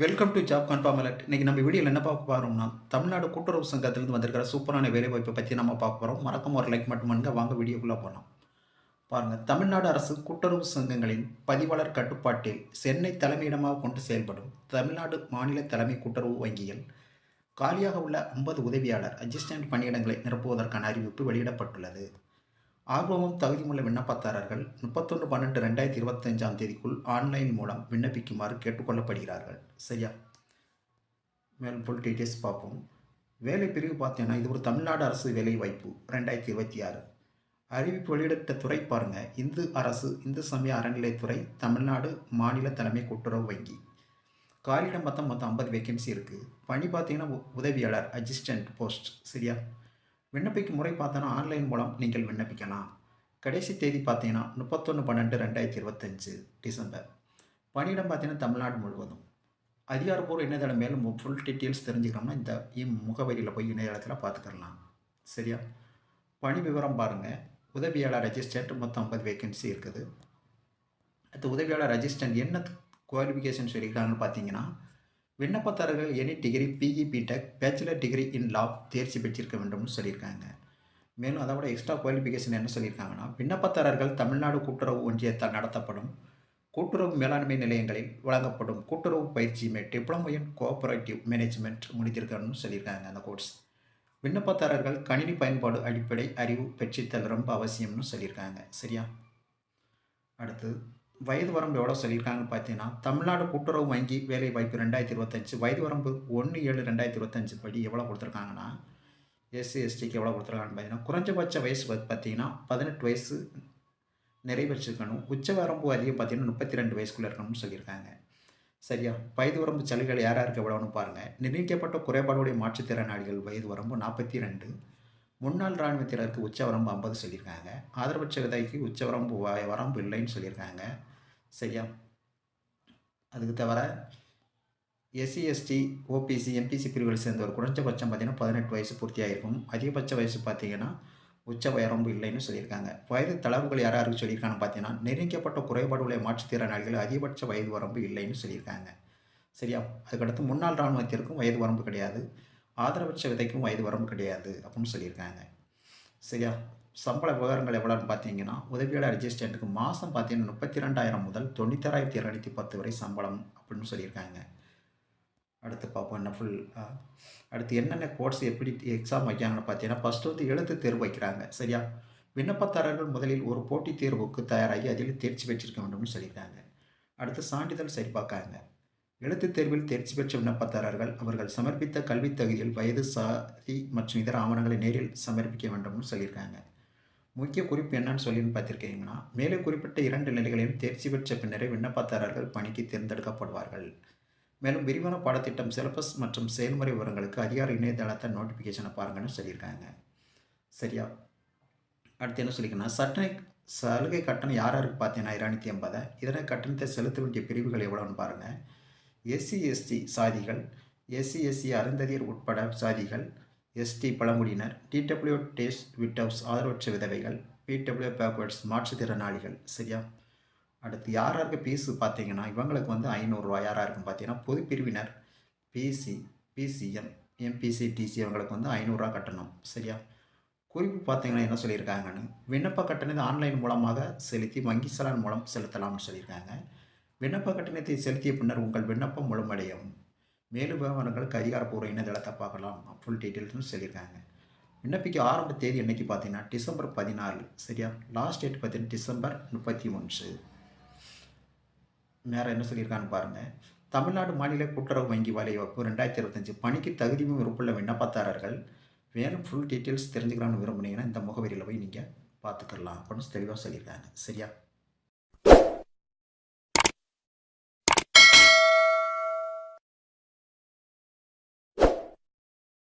Welcome to job confirm alert இன்றைக்கி நம்ம வீடியோவில் என்ன பார்க்க போகிறோம்னா தமிழ்நாடு கூட்டுறவு சங்கத்திலிருந்து வந்திருக்கிற சூப்பரான வேலைவாய்ப்பை பற்றி நம்ம பார்க்க போகிறோம் மறக்காம ஒரு லைக் மட்டும் பண்ணுங்க. வாங்க வீடியோக்குள்ளே போகலாம் பாருங்கள் தமிழ்நாடு அரசு கூட்டுறவு சங்கங்களின் பதிவாளர் கட்டுப்பாட்டில் சென்னை தலைமையிடமாக கொண்டு செயல்படும் தமிழ்நாடு மாநில தலைமை கூட்டுறவு வங்கியில் காலியாக உள்ள ஐம்பது உதவியாளர் அசிஸ்டன்ட் பணியிடங்களை நிரப்புவதற்கான அறிவிப்பு வெளியிடப்பட்டுள்ளது. ஆர்வமும் தகுதியுமுள்ள விண்ணப்பதாரர்கள் முப்பத்தொன்று பன்னெண்டு ரெண்டாயிரத்தி இருபத்தஞ்சாம் தேதிக்குள் ஆன்லைன் மூலம் விண்ணப்பிக்குமாறு கேட்டுக்கொள்ளப்படுகிறார்கள். சரியா? மேலும் ஃபுல் டீட்டெயில்ஸ் பார்ப்போம். வேலை பிரிவு பார்த்தீங்கன்னா இது ஒரு தமிழ்நாடு அரசு வேலை வாய்ப்பு ரெண்டாயிரத்தி இருபத்தி ஆறு. அறிவிப்பு வெளியிட்ட துறை பாருங்கள் இந்து அரசு இந்து சமய அறநிலைத்துறை தமிழ்நாடு மாநில தலைமை கூட்டுறவு வங்கி. காலிடம் மொத்தம் மொத்தம் ஐம்பது வேகன்சி இருக்குது பணி பார்த்தீங்கன்னா உ- உதவியாளர் அசிஸ்டன்ட் போஸ்ட் சரியா? விண்ணப்பிக்கும் முறை பார்த்தோன்னா ஆன்லைன் மூலம் நீங்கள் விண்ணப்பிக்கலாம். கடைசி தேதி பார்த்தீங்கன்னா முப்பத்தொன்று பன்னெண்டு ரெண்டாயிரத்தி இருபத்தஞ்சு டிசம்பர். பணியிடம் பார்த்தீங்கன்னா தமிழ்நாடு முழுவதும். அதிகாரப்பூர்வ இணையதளம் மேலும் ஃபுல் டீட்டெயில்ஸ் தெரிஞ்சுக்கணும்னா இந்த இம் முகவரியில் போய் இணையதளத்தில் பார்த்துக்கலாம் சரியா? பணி விவரம் பாருங்கள் உதவியாளர் ரெஜிஸ்டர்ட் மொத்தம் ஐம்பது வேகன்சி இருக்குது. அடுத்து உதவியாளர் ரெஜிஸ்டன்ட் என்ன குவாலிஃபிகேஷன் சொல்லியிருக்காங்கன்னு பார்த்தீங்கன்னா விண்ணப்பதாரர்கள் any degree BE BTech bachelor degree in law தேர்ச்சி பெற்றிருக்க வேண்டும்னு சொல்லியிருக்காங்க. மேலும் அதோட எக்ஸ்ட்ரா குவாலிஃபிகேஷன் என்ன சொல்லியிருக்காங்கன்னா விண்ணப்பதாரர்கள் தமிழ்நாடு கூட்டுறவு ஒன்றியத்தால் நடத்தப்படும் கூட்டுறவு மேலாண்மை நிலையங்களில் வழங்கப்படும் கூட்டுறவு பயிற்சியுமே டிப்ளமோ இன் கோஆபரேட்டிவ் மேனேஜ்மெண்ட் முடித்திருக்கணும்னு சொல்லியிருக்காங்க அந்த கோர்ஸ் விண்ணப்பதாரர்கள் கணினி பயன்பாடு அடிப்படை அறிவு பெற்றித்தல் ரொம்ப அவசியம்னு சொல்லியிருக்காங்க. சரியா? அடுத்து வயது வரம்பு எவ்வளோ சொல்லியிருக்காங்கன்னு பார்த்தீங்கன்னா தமிழ்நாடு கூட்டுறவு வங்கி வேலை வாய்ப்பு ரெண்டாயிரத்தி இருபத்தஞ்சு வயது வரம்பு ஒன்று ஏழு ரெண்டாயிரத்தி இருபத்தஞ்சு படி எவ்வளோ கொடுத்துருக்காங்கன்னா எஸ்சி எஸ்டிக்கு எவ்வளோ கொடுத்துருக்காங்கன்னு பார்த்தீங்கன்னா குறைஞ்சபட்ச வயசு பார்த்தீங்கன்னா பதினெட்டு வயசு நிறைவேற்றிருக்கணும். உச்ச வரம்பு அதிகம் பார்த்தீங்கன்னா முப்பத்தி ரெண்டு வயசுக்குள்ளே இருக்கணும்னு சொல்லியிருக்காங்க. சரியா? வயது வரம்பு சலுகைகள் யார் யாருக்கு எவ்வளோன்னு பாருங்கள் நிர்ணயிக்கப்பட்ட குறைபாடுடைய மாற்றுத்திறனாளிகள் வயது வரம்பு நாற்பத்தி ரெண்டு முன்னாள் இராணுவத்தினருக்கு உச்ச வரம்பு ஐம்பது சொல்லியிருக்காங்க. ஆதரவற்ற விதைக்கு உச்ச வரம்பு வரம்பு இல்லைன்னு சொல்லியிருக்காங்க. சரியா அதுக்கு தவிர எஸ்சி எஸ்டி ஓபிசி எம்பிசி பிரிவுகள் சேர்ந்தவர் குறைஞ்சபட்சம் பார்த்தீங்கன்னா பதினெட்டு வயசு பூர்த்தியாக இருக்கும் அதிகபட்ச வயசு பார்த்தீங்கன்னா உச்ச வரம்பு இல்லைன்னு சொல்லியிருக்காங்க. வயது தளவுகள் யார் யாருக்கு சொல்லியிருக்காங்கன்னு பார்த்தீங்கன்னா நிர்ணயிக்கப்பட்ட குறைபாடுகளை மாற்றுத்திறனாளிகள் அதிகபட்ச வயது வரம்பு இல்லைன்னு சொல்லியிருக்காங்க. சரியா? அதுக்கடுத்து முன்னாள் இராணுவத்திற்கும் வயது வரம்பு கிடையாது. ஆதரவற்ற விதைக்கும் வயது வரம்பு கிடையாது அப்படின்னு சொல்லியிருக்காங்க. சரியா? சம்பள விவரங்கள் எவ்வளோன்னு பார்த்தீங்கன்னா உதவியாளர் ரெஜிஸ்டண்ட்டுக்கு மாதம் பார்த்தீங்கன்னா முப்பத்தி ரெண்டாயிரம் முதல் தொண்ணூத்தாறாயிரத்தி இரநூத்தி பத்து வரை சம்பளம் அப்படின்னு சொல்லியிருக்காங்க. அடுத்து பார்ப்போம் என்ன ஃபுல் அடுத்து என்னென்ன கோர்ஸ் எப்படி எக்ஸாம் வைக்கிறாங்கன்னு பார்த்தீங்கன்னா ஃபஸ்ட்டு வந்து எழுத்து தேர்வு வைக்கிறாங்க. சரியா? விண்ணப்பதாரர்கள் முதலில் ஒரு போட்டித் தேர்வுக்கு தயாராகி அதில் தேர்ச்சி பெற்றிருக்க வேண்டும்னு சொல்லியிருக்காங்க. அடுத்து சான்றிதழ் சரிபார்க்காங்க எழுத்துத் தேர்வில் தேர்ச்சி பெற்ற விண்ணப்பதாரர்கள் அவர்கள் சமர்ப்பித்த கல்வித் தகுதியில் வயது சாதி மற்றும் இதர ஆவணங்களை நேரில் சமர்ப்பிக்க வேண்டும்னு சொல்லியிருக்காங்க. முக்கிய குறிப்பு என்னன்னு சொல்லின்னு பார்த்துருக்கீங்கன்னா மேலே குறிப்பிட்ட இரண்டு நிலைகளையும் தேர்ச்சி பெற்ற பின்னரே விண்ணப்பதாரர்கள் பணிக்கு தேர்ந்தெடுக்கப்படுவார்கள். மேலும் விரிவான பாடத்திட்டம் சிலபஸ் மற்றும் செயல்முறை விவரங்களுக்கு அதிகார இணையதளத்தை நோட்டிஃபிகேஷனை பாருங்கன்னு சொல்லியிருக்காங்க. சரியா? அடுத்து என்ன சொல்லிக்கணும் சட்டை சலுகை கட்டணம் யார் யாருக்கு பார்த்தீங்கன்னா இரநூத்தி எண்பதை. இதனை கட்டணத்தை செலுத்த வேண்டிய பிரிவுகள் எவ்வளோன்னு பாருங்கள் எஸ்சி எஸ்டி சாதிகள் எஸ்சி எஸ்சி அருந்ததியர் உட்பட சாதிகள் எஸ்டி பழங்குடியினர் டிடபிள்யூ டேஸ்ட் விட் ஹவுஸ் ஆதரவற்ற விதவைகள் பிடபிள்யூ பேக்வேர்ட்ஸ் மாற்றுத்திறனாளிகள் சரியா? அடுத்து யார் யாருக்கு ஃபீஸு பார்த்தீங்கன்னா இவங்களுக்கு வந்து ஐநூறுரூவா யாராக இருக்கும் பார்த்தீங்கன்னா பொது பிரிவினர் பிசி பிசிஎம் எம்பிசி டிசி இவங்களுக்கு வந்து ஐநூறுரூவா கட்டணும் சரியா? குறிப்பு பார்த்தீங்கன்னா என்ன சொல்லியிருக்காங்கன்னு விண்ணப்ப கட்டணத்தை ஆன்லைன் மூலமாக செலுத்தி வங்கி சலான் மூலம் செலுத்தலாம்னு சொல்லியிருக்காங்க. விண்ணப்ப கட்டணத்தை செலுத்திய பின்னர் உங்கள் விண்ணப்பம் முழுமடையும். மேலும் விவரங்களுக்கு அதிகாரப்பூர்வ இணையதளத்தை பார்க்கலாம் ஃபுல் டீட்டெயில்ஸ்னு சொல்லியிருக்காங்க. விண்ணப்பிக்க ஆரம்ப தேதி என்னைக்கு பார்த்தீங்கன்னா டிசம்பர் பதினாலு சரியா? லாஸ்ட் டேட் பார்த்தீங்கன்னா டிசம்பர் முப்பத்தி ஒன்று. வேறு என்ன சொல்லியிருக்கான்னு பாருங்கள் தமிழ்நாடு மாநில கூட்டுறவு வங்கி வலைவகுப்பு ரெண்டாயிரத்தி இருபத்தஞ்சு பணிக்கு தகுதியும் விருப்பமுள்ள விண்ணப்பதாரர்கள் வேணும் ஃபுல் டீட்டெயில்ஸ் தெரிஞ்சுக்கலாம்னு விரும்புனீங்கன்னா இந்த முகவரியில் போய் நீங்கள் பார்த்துக்கலாம். அப்படின்னு தெளிவாக சொல்லியிருக்காங்க. சரியா?